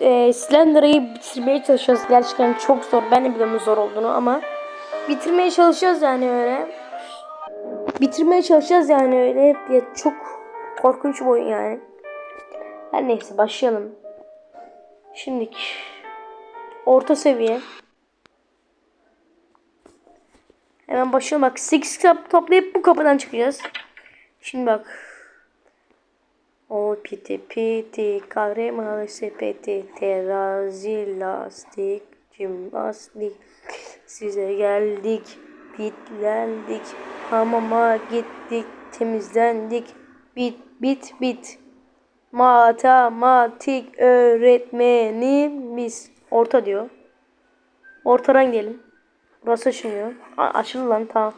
e, Slender'ı bitirmeye çalışacağız. Gerçekten çok zor. Ben de biliyorum zor olduğunu ama bitirmeye çalışacağız yani öyle. Bitirmeye çalışacağız yani öyle. Ya çok korkunç bir oyun yani. Her neyse başlayalım. Şimdiki orta seviye. Hemen başlayalım bak 8 kitap toplayıp bu kapıdan çıkacağız. Şimdi bak. O piti piti kavremalı sepeti terazi lastik cimnastik. Size geldik bitlendik. Hamama gittik temizlendik. Bit bit bit. Matematik öğretmenimiz orta diyor. Ortadan gidelim burası açılmıyor A açıldı lan tamam.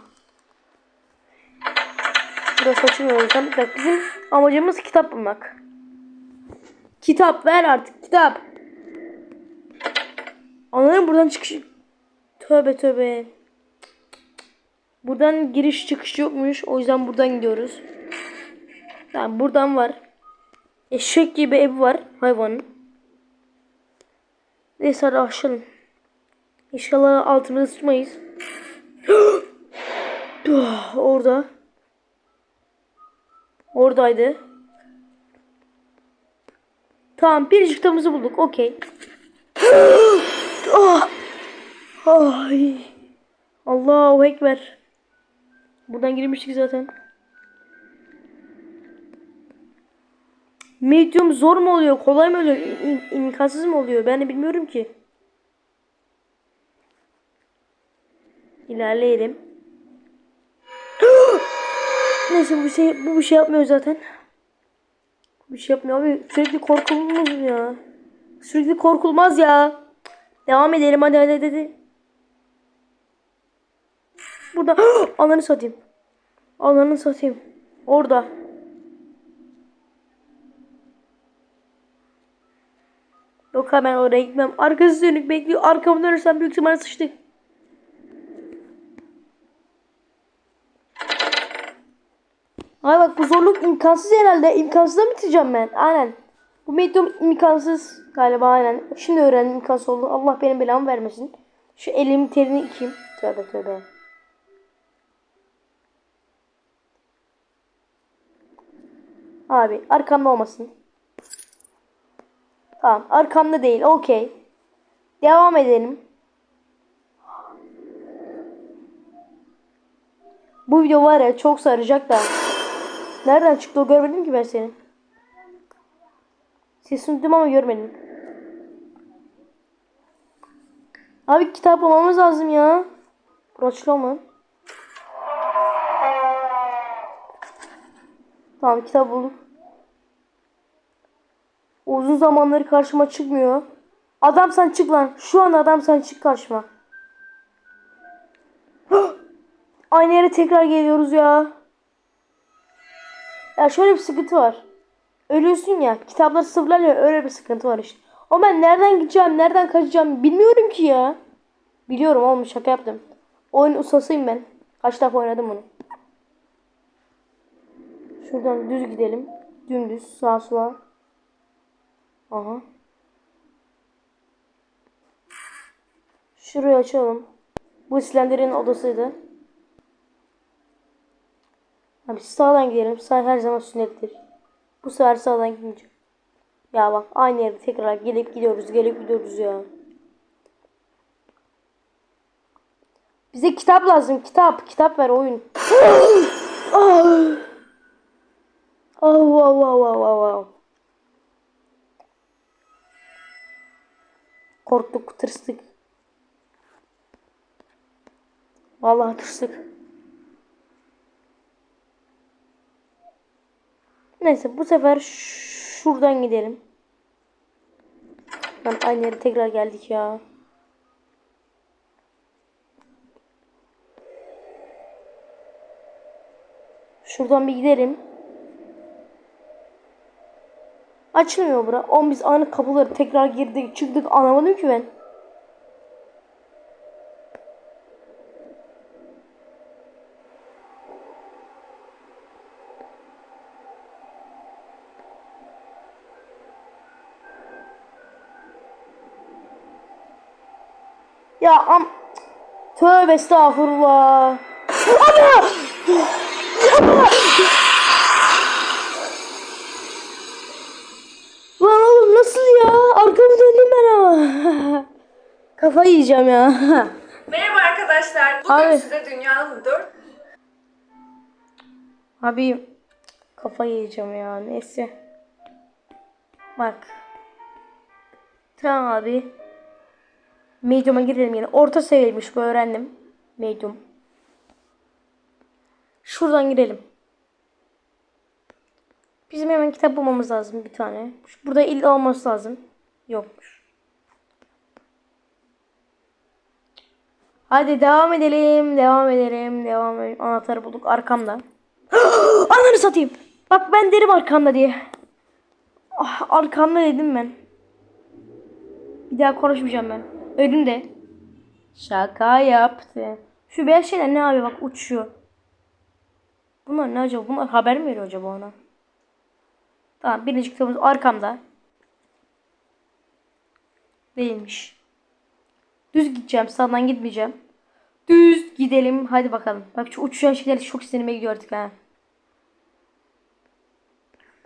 Burası açılmıyor o yüzden. Bizim amacımız kitap bulmak. Kitap ver artık kitap. Anladın buradan çıkış. Tövbe tövbe. Buradan giriş çıkış yokmuş. O yüzden buradan gidiyoruz. Tamam buradan var. Eşek gibi ev var hayvanın. Neyse hadi açalım. İnşallah altımıza sıçmayız. Orada. Oradaydı. Tamam bir kitabımızı bulduk. Okey. ah. Ay. Allahu Ekber. Buradan girmiştik zaten. Medium zor mu oluyor? Kolay mı oluyor? İm- imkansız mı oluyor? Ben de bilmiyorum ki. İlerleyelim. Neyse bu şey bu bir şey yapmıyor zaten. Bir şey yapmıyor abi. Sürekli korkulmaz ya. Sürekli korkulmaz ya. Devam edelim hadi hadi hadi. Burada ananı satayım. Ananı satayım. Orada. Yok ben oraya gitmem. Arkası dönük bekliyor. Arkamı dönersem büyük ihtimalle sıçtık. Ay bak bu zorluk imkansız herhalde. İmkansıza mı bitireceğim ben? Aynen. Bu medium imkansız galiba aynen. Şimdi öğrendim imkansız oldu. Allah benim belamı vermesin. Şu elimin terini ikeyim. Tövbe tövbe. Abi arkamda olmasın. Tamam arkamda değil. Okey. Devam edelim. Bu video var ya çok saracak da. Nereden çıktı o görmedim ki ben seni. Sesini duydum ama görmedim. Abi kitap bulmamız lazım ya. Burası mı? Tamam kitap bulduk. Uzun zamanları karşıma çıkmıyor. Adam sen çık lan. Şu an adam sen çık karşıma. Aynı yere tekrar geliyoruz ya. Ya şöyle bir sıkıntı var. Ölüyorsun ya. Kitaplar sıfırlanıyor. Öyle bir sıkıntı var işte. O ben nereden gideceğim, nereden kaçacağım bilmiyorum ki ya. Biliyorum oğlum şaka yaptım. Oyun ustasıyım ben. Kaç defa oynadım bunu. Şuradan düz gidelim. Dümdüz sağa sola. Aha. Şurayı açalım. Bu Slender'in odasıydı. Abi sağdan gidelim. Sağ her zaman sünnettir. Bu sefer sağdan gidince. Ya bak aynı yerde tekrar gelip gidiyoruz. Gelip gidiyoruz ya. Bize kitap lazım. Kitap. Kitap ver oyun. Oh, wow, wow, wow, wow, wow. Korktuk, tırstık. Vallahi tırstık. Neyse bu sefer şuradan gidelim. Lan aynı yere tekrar geldik ya. Şuradan bir gidelim. Açılmıyor bura. Oğlum biz aynı kapıları tekrar girdik çıktık anlamadım ki ben. Am... Tövbe estağfurullah. Ana! Ana! Lan oğlum nasıl ya? Arkamı döndüm ben ama. Kafayı yiyeceğim ya. Merhaba arkadaşlar. Bugün Abi. size dünyanın dört Abi kafayı yiyeceğim ya. Neyse. Bak. Tamam abi. Medium'a girelim yine. Orta seviyeymiş bu öğrendim. Medium. Şuradan girelim. Bizim hemen kitap bulmamız lazım bir tane. Burada illa olması lazım. Yokmuş. Hadi devam edelim. Devam edelim. Devam edelim. Anahtarı bulduk arkamda. Ananı satayım. Bak ben derim arkamda diye. Ah, arkamda dedim ben. Bir daha konuşmayacağım ben. Önümde. Şaka yaptı. Şu beyaz şeyler ne abi bak uçuyor. Bunlar ne acaba? Bunlar haber mi veriyor acaba ona? Tamam birinci kitabımız arkamda. Değilmiş. Düz gideceğim. Sağdan gitmeyeceğim. Düz gidelim. Hadi bakalım. Bak şu uçuşan şeyleri çok sinirime gidiyor artık ha.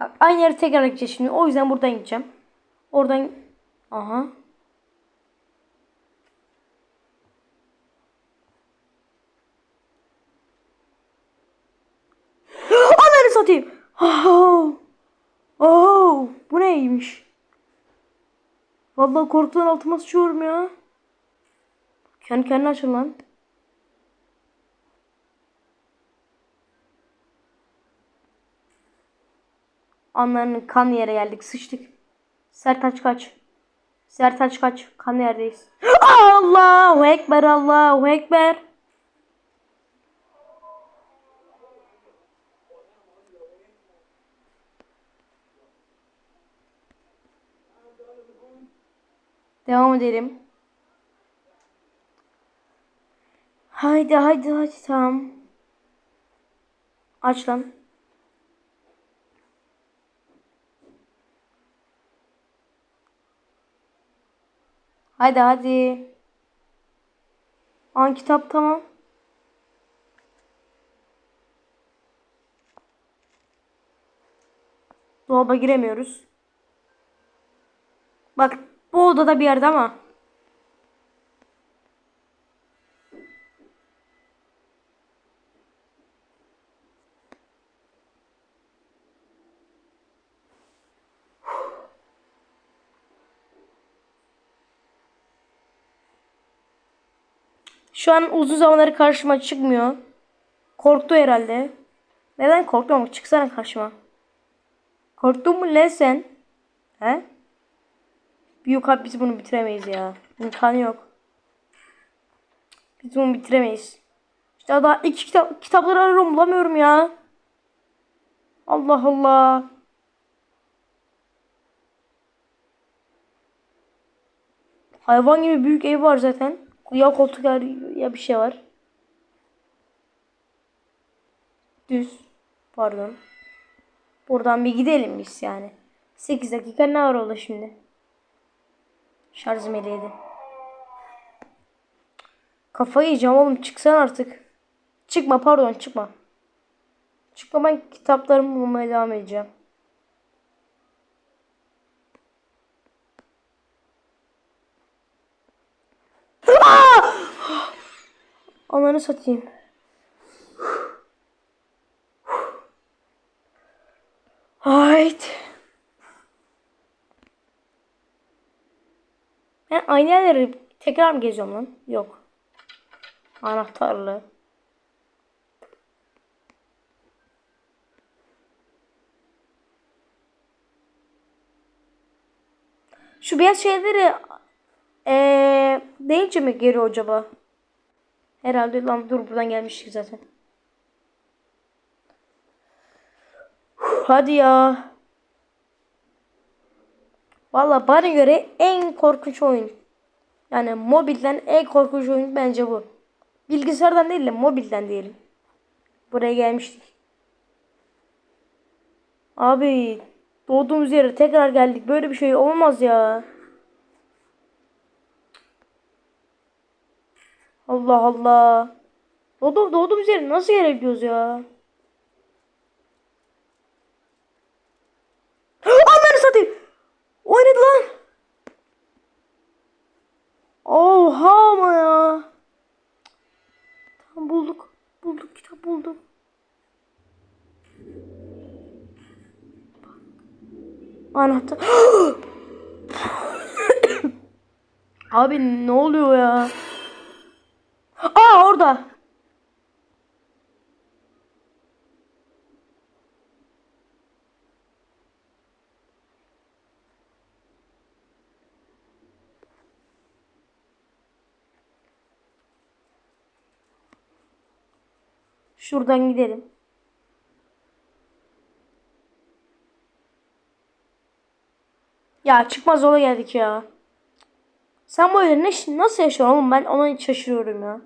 Bak aynı yere tekrar gideceğiz şimdi. O yüzden buradan gideceğim. Oradan... Aha. Ananı satayım. Oh. Oh. Bu neymiş? Vallahi korkudan altıma sıçıyorum ya. Kendi kendine açın lan. Anlarının kan yere geldik. Sıçtık. Sertaç kaç. Sertaç kaç. Kan yerdeyiz. Allahu Ekber. Allahu Ekber. Devam edelim. Haydi haydi haydi tamam. Aç lan. Hadi hadi. An kitap tamam. Dolaba giremiyoruz. Bak bu odada bir yerde ama. Şu an uzun zamanları karşıma çıkmıyor. Korktu herhalde. Neden korktu ama çıksana karşıma. Korktun mu lan sen? He? Yok abi biz bunu bitiremeyiz ya. İmkanı yok. Biz bunu bitiremeyiz. İşte daha iki kitap kitapları arıyorum bulamıyorum ya. Allah Allah. Hayvan gibi büyük ev var zaten. Ya koltuk ya bir şey var. Düz. Pardon. Buradan bir gidelim biz yani. 8 dakika ne var oldu şimdi? Şarjım eliydi. Kafayı yiyeceğim oğlum çıksan artık. Çıkma pardon çıkma. Çıkma ben kitaplarımı bulmaya devam edeceğim. Aa! Ananı satayım. Hayt. Ben aynı yerleri tekrar mı geziyorum lan? Yok. Anahtarlı. Şu beyaz şeyleri eee deyince mi geliyor acaba? Herhalde lan dur buradan gelmiştik zaten. Hadi ya. Valla bana göre en korkunç oyun. Yani mobilden en korkunç oyun bence bu. Bilgisayardan değil de mobilden diyelim. Buraya gelmiştik. Abi doğduğumuz yere tekrar geldik. Böyle bir şey olmaz ya. Allah Allah. Doğdum, doğduğumuz yere nasıl gelebiliyoruz ya? Ananı satayım. Oynadı lan. Oha ama ya. Tamam bulduk. Bulduk kitap buldum. Anahtar. Abi ne oluyor ya? Aa orada. Şuradan gidelim. Ya çıkmaz yola geldik ya. Sen bu ne, nasıl yaşıyorsun oğlum? Ben ona hiç şaşırıyorum ya.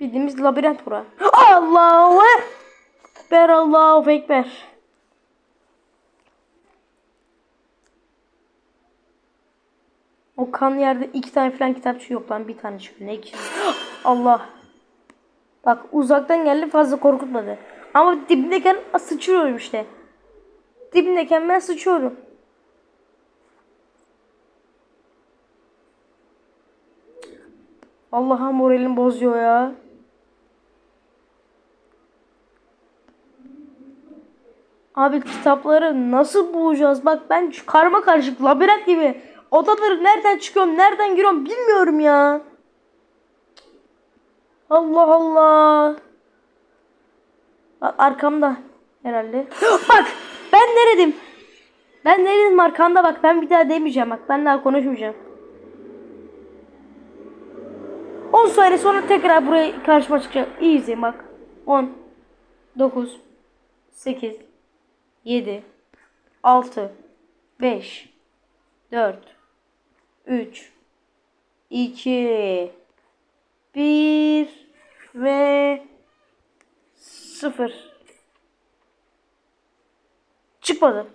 Bildiğimiz labirent bura. Allahu Ekber Allahu Ekber. O kan yerde iki tane falan kitapçı yok lan bir tane çıkıyor ne iki. Allah. Bak uzaktan geldi fazla korkutmadı. Ama dibindeyken sıçıyorum işte. Dibindeyken ben sıçıyorum. Allah'a moralim bozuyor ya. Abi kitapları nasıl bulacağız? Bak ben karma karışık labirent gibi odaları nereden çıkıyorum, nereden giriyorum bilmiyorum ya. Allah Allah. Bak arkamda herhalde. bak ben neredim? Ben neredim arkanda bak ben bir daha demeyeceğim bak ben daha konuşmayacağım. 10 saniye sonra tekrar buraya karşıma çıkacak. İyi izleyin bak. 10 9 8 7 6 5 4 3 2 1 ve 0 Çıkmadı.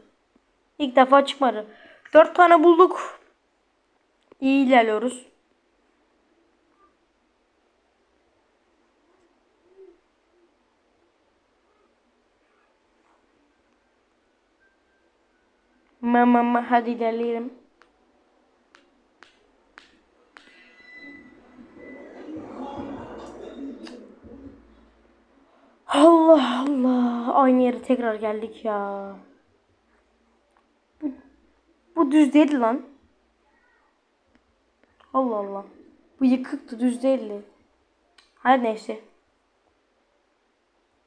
İlk defa çıkmadı. 4 tane bulduk. İyi ilerliyoruz. Mama ma hadi ilerleyelim. Allah Allah. Aynı yere tekrar geldik ya. Bu, düz değil lan. Allah Allah. Bu yıkıktı düz değildi. Hadi neyse.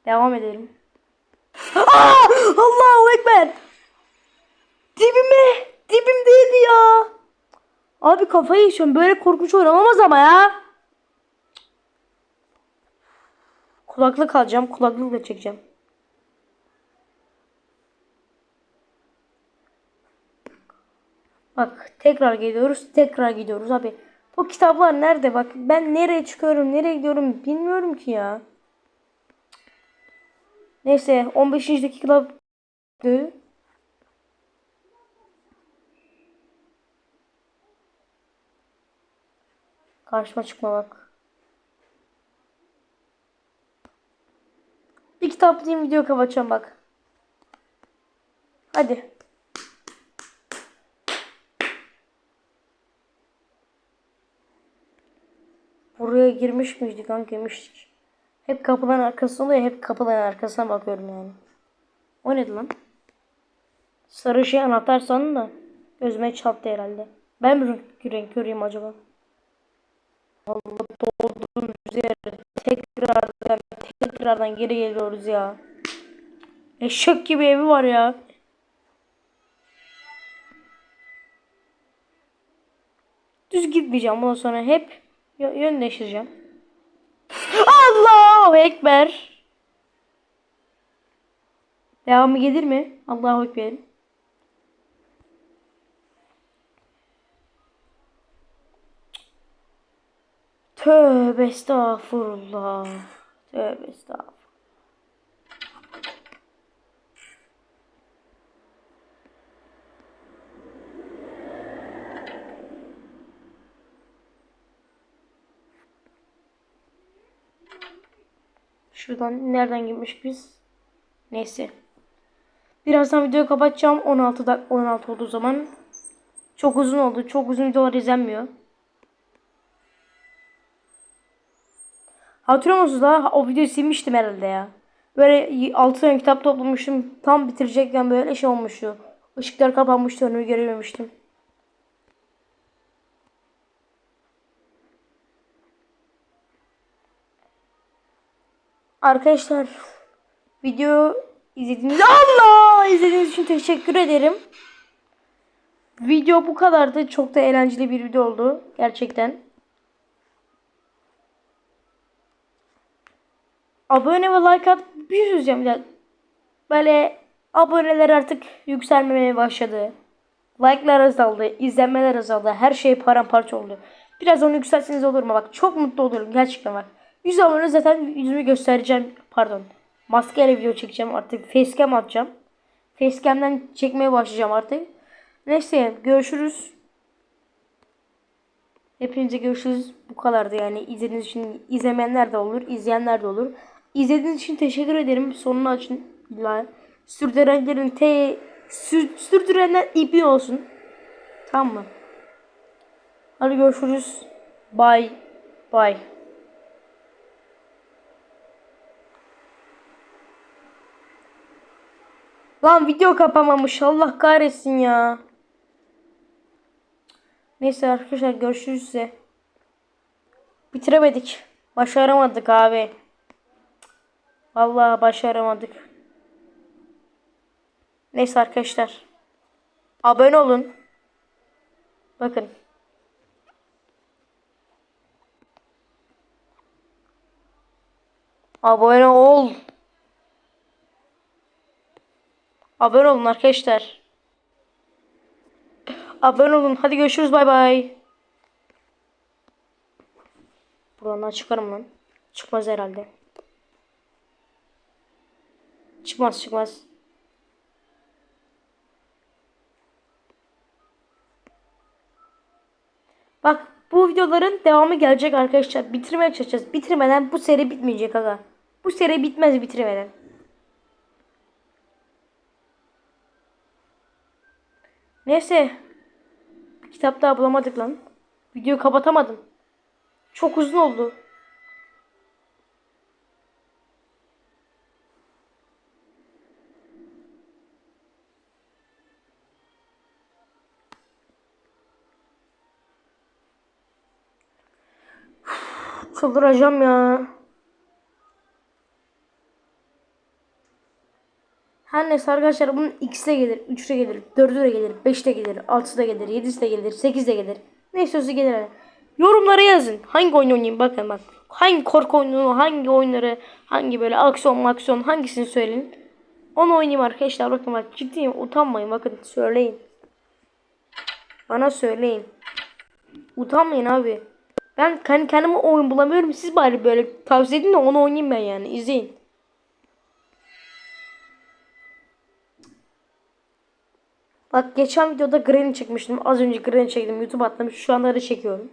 Devam edelim. Aa! Allahu Ekber. Dibime. Dibimdeydi ya. Abi kafayı yaşıyorum. Böyle korkunç oynamamaz ama ya. Kulaklık alacağım. Kulaklıkla çekeceğim. Bak tekrar geliyoruz. Tekrar gidiyoruz abi. Bu kitaplar nerede? Bak ben nereye çıkıyorum? Nereye gidiyorum? Bilmiyorum ki ya. Neyse 15. dakikada Karşıma çıkma bak. Bir kitap diyeyim video kapatacağım bak. Hadi. Buraya girmiş miydik kanka girmiştik. Hep kapıların arkasında oluyor hep kapıların arkasına bakıyorum yani. O neydi lan? Sarı şey anahtar sandım da gözüme çarptı herhalde. Ben mi renk, göreyim acaba? Allah dolduğumuz yere tekrardan tekrardan geri geliyoruz ya. Eşek gibi evi var ya. Düz gitmeyeceğim ondan sonra hep yön değiştireceğim. Allahu Ekber. Devamı gelir mi? Allahu Ekber. Tövbe estağfurullah. Tövbe estağfurullah. Şuradan nereden girmiş biz? Neyse. Birazdan videoyu kapatacağım. 16 dak 16 olduğu zaman. Çok uzun oldu. Çok uzun videolar izlenmiyor. Hatırlıyor musunuz daha? O videoyu silmiştim herhalde ya. Böyle 6 tane kitap toplamıştım. Tam bitirecekken böyle şey olmuştu. Işıklar kapanmıştı. Önümü görememiştim. Arkadaşlar video izlediğiniz Allah izlediğiniz için teşekkür ederim. Video bu kadardı. Çok da eğlenceli bir video oldu gerçekten. Abone ve like at bir şey söyleyeceğim bir dakika. Böyle aboneler artık yükselmemeye başladı. Like'lar azaldı, izlenmeler azaldı. Her şey paramparça oldu. Biraz onu yükseltseniz olur mu? Bak çok mutlu olurum gerçekten bak. 100 abone zaten yüzümü göstereceğim. Pardon. Maskeyle video çekeceğim artık. Facecam atacağım. Facecam'den çekmeye başlayacağım artık. Neyse görüşürüz. Hepinize görüşürüz. Bu kadardı yani. İzlediğiniz için izlemeyenler de olur, izleyenler de olur. İzlediğiniz için teşekkür ederim. Sonunu açın. Sürdürenlerin te sür, sürdürenler ipi olsun. Tamam mı? Hadi görüşürüz. Bye. Bye. Lan video kapamamış. Allah kahretsin ya. Neyse arkadaşlar görüşürüz size. Bitiremedik. Başaramadık abi. Vallahi başaramadık. Neyse arkadaşlar. Abone olun. Bakın. Abone ol. Abone olun arkadaşlar. Abone olun. Hadi görüşürüz. Bay bay. Buradan çıkarım lan. Çıkmaz herhalde. Çıkmaz çıkmaz. Bak bu videoların devamı gelecek arkadaşlar. Bitirmeye çalışacağız. Bitirmeden bu seri bitmeyecek aga. Bu seri bitmez bitirmeden. Neyse. Kitap daha bulamadık lan. Videoyu kapatamadım. Çok uzun oldu. Çıldıracağım ya. Her neyse arkadaşlar bunun x'e gelir, 3'e gelir, 4'e gelir, 5'te gelir, 6'da gelir, 7'de gelir, 8'de gelir. Ne istiyorsa gelir. Yorumlara yazın. Hangi oyun oynayayım bakın bak. Hangi korku oyunu, hangi oyunları, hangi böyle aksiyon aksiyon hangisini söyleyin. Onu oynayayım arkadaşlar bakın bak ciddiyim utanmayın bakın söyleyin. Bana söyleyin. Utanmayın abi. Ben kendi kendime oyun bulamıyorum. Siz bari böyle tavsiye edin de onu oynayayım ben yani. İzleyin. Bak geçen videoda Granny çekmiştim. Az önce Granny çektim. YouTube atlamış. Şu anda da çekiyorum.